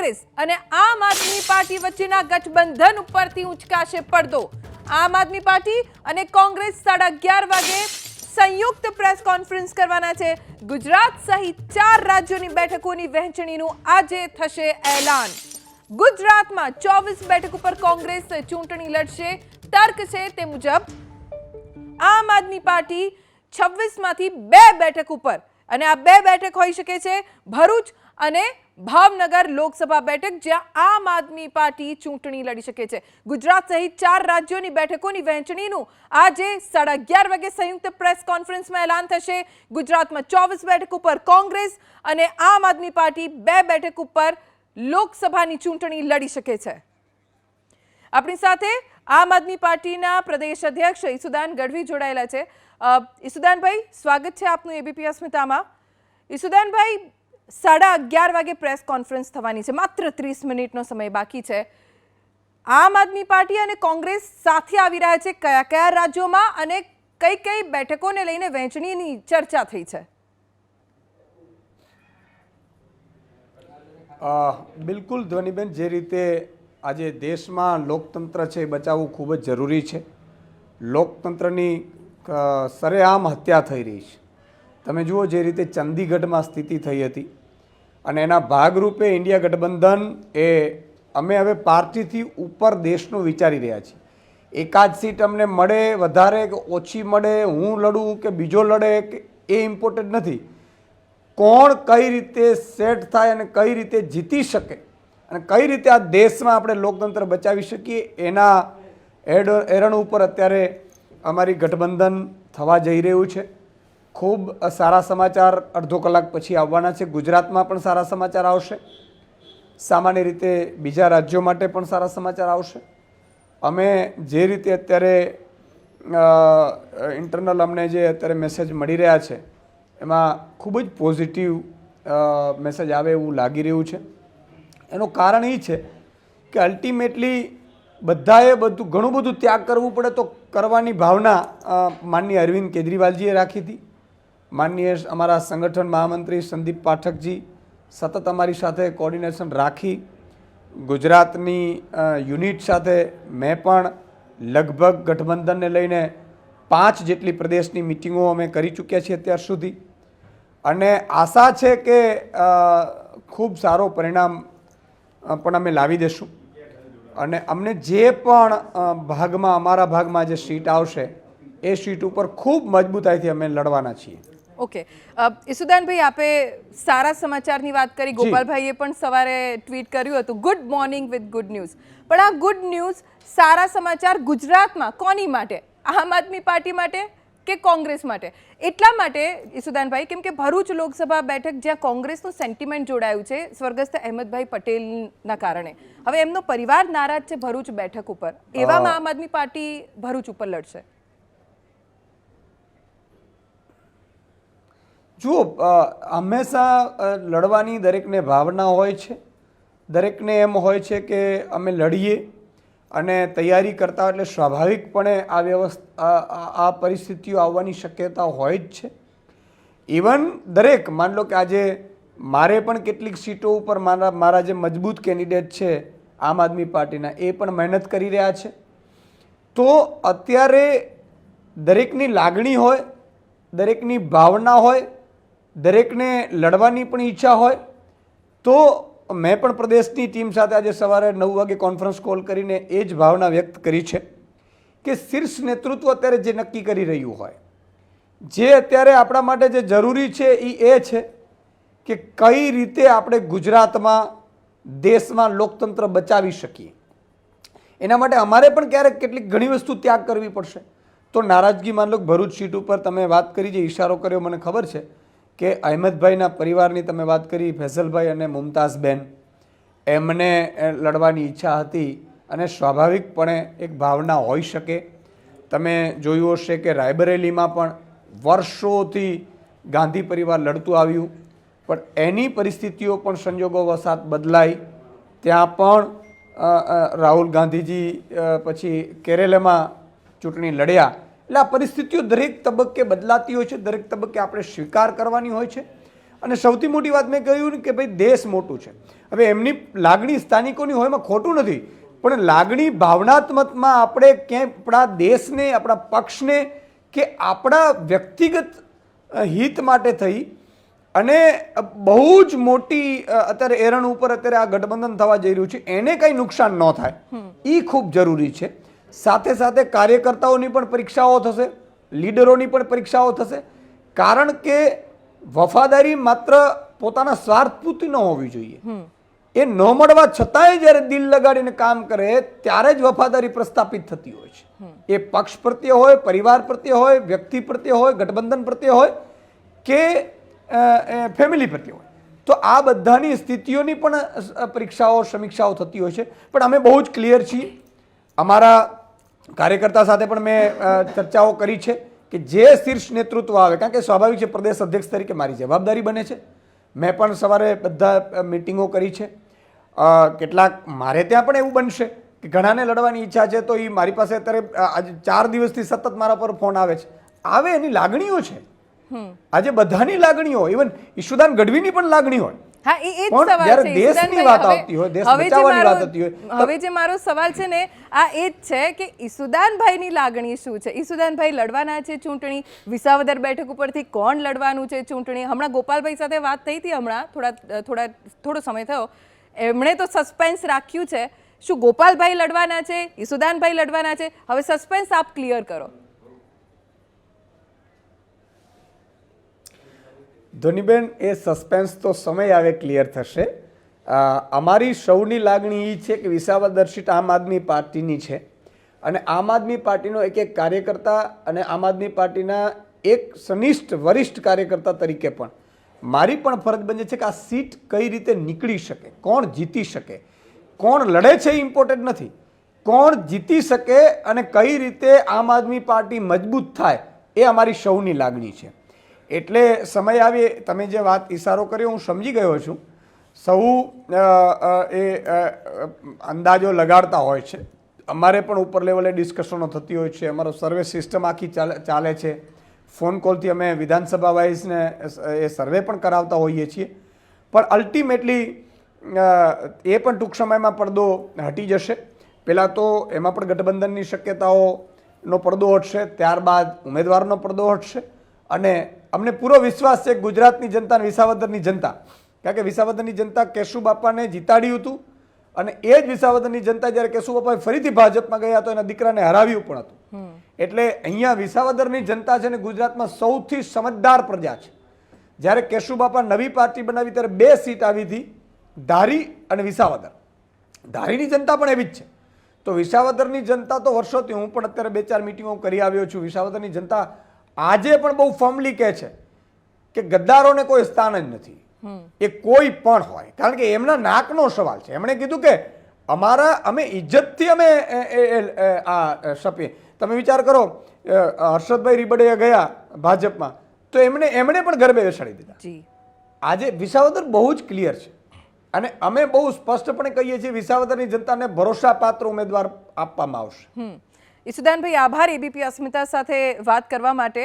કોંગ્રેસ અને આમ આદમી પાર્ટી વચ્ચેના ગઠબંધન ઉપરથી ઉંચકાશે પડદો. આમ આદમી પાર્ટી અને કોંગ્રેસ સાડા અગિયાર વાગે સંયુક્ત પ્રેસ કોન્ફરન્સ કરવાના છે. ગુજરાત સહિત ચાર રાજ્યોની બેઠકોની વહેંચણીનું આજે થશે એલાન. ગુજરાતમાં ચોવીસ બેઠક ઉપર કોંગ્રેસ ચૂંટણી લડશે. તર્ક છે તે મુજબ આમ આદમી પાર્ટી છવ્વીસમાંથી બે બેઠક ઉપર. અને આ બે બેઠક હોઈ શકે છે ભરૂચ અને ભાવનગર લોકસભા બેઠક, જ્યાં આમ આદમી પાર્ટી ચૂંટણી લડી શકે છે. ગુજરાત સહિત ચાર રાજ્યોની બેઠકોની વહેંચણીનું આજે સાડા અગિયાર વાગે સંયુક્ત પ્રેસ કોન્ફરન્સમાં એલાન થશે. ગુજરાતમાં ચોવીસ બેઠક ઉપર કોંગ્રેસ અને આમ આદમી પાર્ટી બે બેઠક ઉપર લોકસભાની ચૂંટણી લડી શકે છે. આપણી સાથે આમ આદમી પાર્ટીના પ્રદેશ અધ્યક્ષ ઈસુદાન ગઢવી જોડાયેલા છે. ઈસુદાનભાઈ, સ્વાગત છે આપનું એબીપી અસ્મિતામાં. ઈસુદાનભાઈ સાડા અગિયાર વાગે પ્રેસ કોન્ફરન્સ થવાની છે. માત્ર ત્રીસ મિનિટનો સમય બાકી છે. આમ આદમી પાર્ટી અને કોંગ્રેસ સાથે આવી રહ્યા છે. કયા કયા રાજ્યોમાં અને કઈ કઈ બેઠકોને લઈને વહેંચણીની ચર્ચા થઈ છે? બિલકુલ ધ્વનિબેન, જે રીતે આજે દેશમાં લોકતંત્ર છે એ બચાવવું ખૂબ જ જરૂરી છે. લોકતંત્રની સરેઆમ હત્યા થઈ રહી છે. તમે જુઓ જે રીતે ચંદીગઢમાં સ્થિતિ થઈ હતી. અને એના ભાગરૂપે ઇન્ડિયા ગઠબંધન એ અમે હવે પાર્ટીથી ઉપર દેશનું વિચારી રહ્યા છીએ. એકાદ સીટ અમને મળે, વધારે કે ઓછી મળે, હું લડું કે બીજો લડે કે એ ઇમ્પોર્ટન્ટ નથી. કોણ કઈ રીતે સેટ થાય અને કઈ રીતે જીતી શકે અને કઈ રીતે આ દેશમાં આપણે લોકતંત્ર બચાવી શકીએ, એના એરણ ઉપર અત્યારે અમારી ગઠબંધન થવા જઈ રહ્યું છે. ખૂબ સારા સમાચાર અડધો કલાક પછી આવવાના છે. ગુજરાતમાં પણ સારા સમાચાર આવશે. સામાન્ય રીતે બીજા રાજ્યો માટે પણ સારા સમાચાર આવશે. અમે જે રીતે અત્યારે ઇન્ટરનલ અમને જે અત્યારે મેસેજ મળી રહ્યા છે, એમાં ખૂબ જ પોઝિટિવ મેસેજ આવે એવું લાગી રહ્યું છે. એનું કારણ એ છે કે અલ્ટિમેટલી બધાએ બધું, ઘણું બધું ત્યાગ કરવું પડે તો કરવાની ભાવના માનની અરવિંદ કેજરીવાલજીએ રાખી હતી. માનનીય અમારા સંગઠન મહામંત્રી સંદીપ પાઠકજી, સતત અમારી સાથે કોર્ડિનેશન રાખી. ગુજરાતની યુનિટ સાથે મેં પણ લગભગ ગઠબંધનને લઈને પાંચ જેટલી પ્રદેશની મિટિંગો અમે કરી ચૂક્યા છીએ અત્યાર સુધી. અને આશા છે કે ખૂબ સારો પરિણામ પણ અમે લાવી દેશું. અને અમને જે પણ ભાગમાં, અમારા ભાગમાં જે સીટ આવશે, એ સીટ ઉપર ખૂબ મજબૂતાઈથી અમે લડવાના છીએ. ઓકે ઈસુદાનભાઈ આપે સારા સમાચારની વાત કરી. ગોપાલભાઈએ પણ સવારે ટ્વીટ કર્યું હતું good morning with good news પણ આ ગુડ ન્યૂઝ સારા સમાચાર ગુજરાતમાં કોની માટે? આમ આદમી પાર્ટી માટે કે કોંગ્રેસ માટે? એટલા માટે ઈસુદાનભાઈ કેમ કે ભરૂચ લોકસભા બેઠક જ્યાં કોંગ્રેસનું સેન્ટિમેન્ટ જોડાયું છે સ્વર્ગસ્થ અહેમદભાઈ પટેલના કારણે. હવે એમનો પરિવાર નારાજ છે ભરૂચ બેઠક ઉપર. એવામાં આમ આદમી પાર્ટી ભરૂચ ઉપર લડશે. જુઓ હંમેશા લડવાની દરેકને ભાવના હોય છે. દરેકને એમ હોય છે કે અમે લડીએ અને તૈયારી કરતા એટલે સ્વાભાવિકપણે આ વ્યવસ્થા, આ પરિસ્થિતિઓ આવવાની શક્યતા હોય જ છે. ઇવન દરેક, માન લો કે આજે મારે પણ કેટલીક સીટો ઉપર મારા મારા જે મજબૂત કેન્ડિડેટ છે આમ આદમી પાર્ટીના, એ પણ મહેનત કરી રહ્યા છે. તો અત્યારે દરેકની લાગણી હોય, દરેકની ભાવના હોય દરેકને લડવાની પણ ઈચ્છા હોય, તો મેં પણ પ્રદેશની ટીમ સાથે આજે સવારે નવ વાગે કોન્ફરન્સ કોલ કરીને એ જ ભાવના વ્યક્ત કરી છે કે શીર્ષ નેતૃત્વ અત્યારે જે નક્કી કરી રહ્યું હોય, જે અત્યારે આપણા માટે જે જરૂરી છે એ એ છે કે કઈ રીતે આપણે ગુજરાતમાં દેશમાં લોકતંત્ર બચાવી શકીએ. એના માટે અમારે પણ ક્યારેક કેટલીક ઘણી વસ્તુ ત્યાગ કરવી પડશે. તો નારાજગી માન લો ભરૂચ સીટ ઉપર તમે વાત કરી જે ઈશારો કર્યો, મને ખબર છે. કે અહેમદભાઈના પરિવારની તમે વાત કરી, ફેઝલભાઈ અને મુમતાઝબેન, એમને લડવાની ઈચ્છા હતી અને સ્વાભાવિકપણે એક ભાવના હોઈ શકે. તમે જોયું હશે કે રાયબરેલીમાં પણ વર્ષોથી ગાંધી પરિવાર લડતું આવ્યું, પણ એની પરિસ્થિતિઓ પણ સંજોગો વસાત બદલાઈ. ત્યાં પણ રાહુલ ગાંધીજી પછી કેરેલામાં ચૂંટણી લડ્યા. એટલે આ પરિસ્થિતિઓ દરેક તબક્કે બદલાતી હોય છે દરેક તબક્કે આપણે સ્વીકાર કરવાની હોય છે. અને સૌથી મોટી વાત મેં કહ્યું કે ભાઈ દેશ મોટું છે. હવે એમની લાગણી સ્થાનિકોની હોય એમાં ખોટું નથી પણ લાગણી ભાવનાત્મકમાં આપણે ક્યાંય આપણા દેશને આપણા પક્ષને કે આપણા વ્યક્તિગત હિત માટે થઈ અને બહુ જ મોટી અત્યારે એરણ ઉપર અત્યારે આ ગઠબંધન થવા જઈ રહ્યું છે એને કંઈ નુકસાન ન થાય. એ ખૂબ જરૂરી છે. સાથે સાથે કાર્યકર્તાઓની પણ પરીક્ષાઓ થશે લીડરોની પણ પરીક્ષાઓ થશે. કારણ કે વફાદારી માત્ર પોતાના સ્વાર્થ પૂરતી ન હોવી જોઈએ. એ ન મળવા છતાંય જ્યારે દિલ લગાડીને કામ કરે ત્યારે જ વફાદારી પ્રસ્થાપિત થતી હોય છે. એ પક્ષ પ્રત્યે હોય પરિવાર પ્રત્યે હોય વ્યક્તિ પ્રત્યે હોય ગઠબંધન પ્રત્યે હોય કે ફેમિલી પ્રત્યે હોય. તો આ બધાની સ્થિતિઓની પણ પરીક્ષાઓ સમીક્ષાઓ થતી હોય છે. પણ અમે બહુ જ ક્લિયર છીએ. અમારા કાર્યકર્તા સાથે પણ મેં ચર્ચાઓ કરી છે કે જે શીર્ષ નેતૃત્વ આવે કારણ કે સ્વાભાવિક છે પ્રદેશ અધ્યક્ષ તરીકે મારી જવાબદારી બને છે. મેં પણ સવારે બધા મિટિંગો કરી છે. કેટલાક મારે ત્યાં પણ એવું બનશે કે ઘણાને લડવાની ઈચ્છા છે તો એ મારી પાસે અત્યારે આજે ચાર દિવસથી સતત મારા પર ફોન આવે છે. આવે એની લાગણીઓ છે. આજે બધાની લાગણીઓ ઇવન ઈશુદાન ગઢવીની પણ લાગણી હોય હા એ જ સવાલ છે દેશની વાત આવતી હોય, દેશ જે બચાવવાની વાત આવતી હોય, હવે જે મારો સવાલ છે ને આ એ જ છે કે ઈસુદાનભાઈની લાગણી શું છે? ઈસુદાનભાઈ લડવાના છે ચૂંટણી વિસાવદર બેઠક ઉપરથી કોણ લડવાનું છે ચૂંટણી? હમણાં ગોપાલભાઈ સાથે વાત થઈ હતી હમણાં થોડા થોડા થોડો સમય થયો. એમણે તો સસ્પેન્સ રાખ્યું છે. શું ગોપાલભાઈ લડવાના છે? ઈસુદાનભાઈ લડવાના છે? હવે સસ્પેન્સ આપ ક્લિયર કરો. ધોનીબેન, એ સસ્પેન્સ તો સમય આવે ક્લિયર થશે. અમારી સૌની લાગણી એ છે કે વિસાવદર આમ આદમી પાર્ટીની છે. અને આમ આદમી પાર્ટીનો એક એક કાર્યકર્તા અને આમ આદમી પાર્ટીના એક સનિષ્ઠ, વરિષ્ઠ કાર્યકર્તા તરીકે પણ. મારી પણ ફરજ બને છે કે આ સીટ કઈ રીતે નીકળી શકે, કોણ જીતી શકે, કોણ લડે છે એ ઇમ્પોર્ટન્ટ નથી. કોણ જીતી શકે અને કઈ રીતે આમ આદમી પાર્ટી મજબૂત થાય, એ અમારી સૌની લાગણી છે. એટલે સમય આવે, તમે જે વાત ઇશારો કર્યો હું સમજી ગયો છું. સૌ એ અંદાજો લગાડતા હોય છે. અમારે પણ ઉપર લેવલે ડિસ્કશનો થતી હોય છે. અમારો સર્વે સિસ્ટમ આખી ચાલે ચાલે છે. ફોન કોલથી અમે વિધાનસભા વાઇઝને એ સર્વે પણ કરાવતા હોઈએ છીએ. પણ અલ્ટિમેટલી એ પણ ટૂંક સમયમાં પડદો હટી જશે. પહેલાં તો એમાં પણ ગઠબંધનની શક્યતાઓનો પડદો હટશે. ત્યારબાદ ઉમેદવારનો પડદો હટશે. અને અમને પૂરો વિશ્વાસ છે ગુજરાતની જનતા અને વિસાવદરની જનતા. કારણ કે વિસાવદરની જનતા કેશુ બાપાને જીતાડ્યું હતું અને એ જ વિસાવદરની જનતા જ્યારે કેશુ બાપાએ ફરીથી ભાજપમાં ગયા તો એના દીકરાને હરાવ્યું પણ હતું. એટલે અહીંયા વિસાવદરની જનતા છે ને ગુજરાતમાં સૌથી સમજદાર પ્રજા છે. જ્યારે કેશુ બાપા નવી પાર્ટી બનાવી ત્યારે બે સીટ આવી હતી ધારી અને વિસાવદર. ધારીની જનતા પણ એવી જ છે. તો વિસાવદરની જનતા તો વર્ષોથી હું પણ અત્યારે બે ચાર મિટિંગો કરી આવ્યો છું. વિસાવદરની જનતા આજે પણ બહુ ફર્મલી કહે છે કે ગદ્દારોને કોઈ સ્થાન જ નથી. એ કોઈ પણ હોય. કારણ કે એમના નાકનો સવાલ છે. એમણે કીધું કે અમારા અમે ઇજ્જતથી અમે આ સપીએ તમે વિચાર કરો હર્ષદભાઈ રીબડિયા ગયા ભાજપમાં તો એમણે એમણે પણ ગરબે બેસાડી દીધા. આજે વિસાવદર બહુ જ ક્લિયર છે. અને અમે બહુ સ્પષ્ટપણે કહીએ છીએ વિસાવદરની જનતાને ભરોસાપાત્ર ઉમેદવાર આપવામાં આવશે. ઈસુદાનભાઈ આભાર. એબીપી અસ્મિતા સાથે વાત કરવા માટે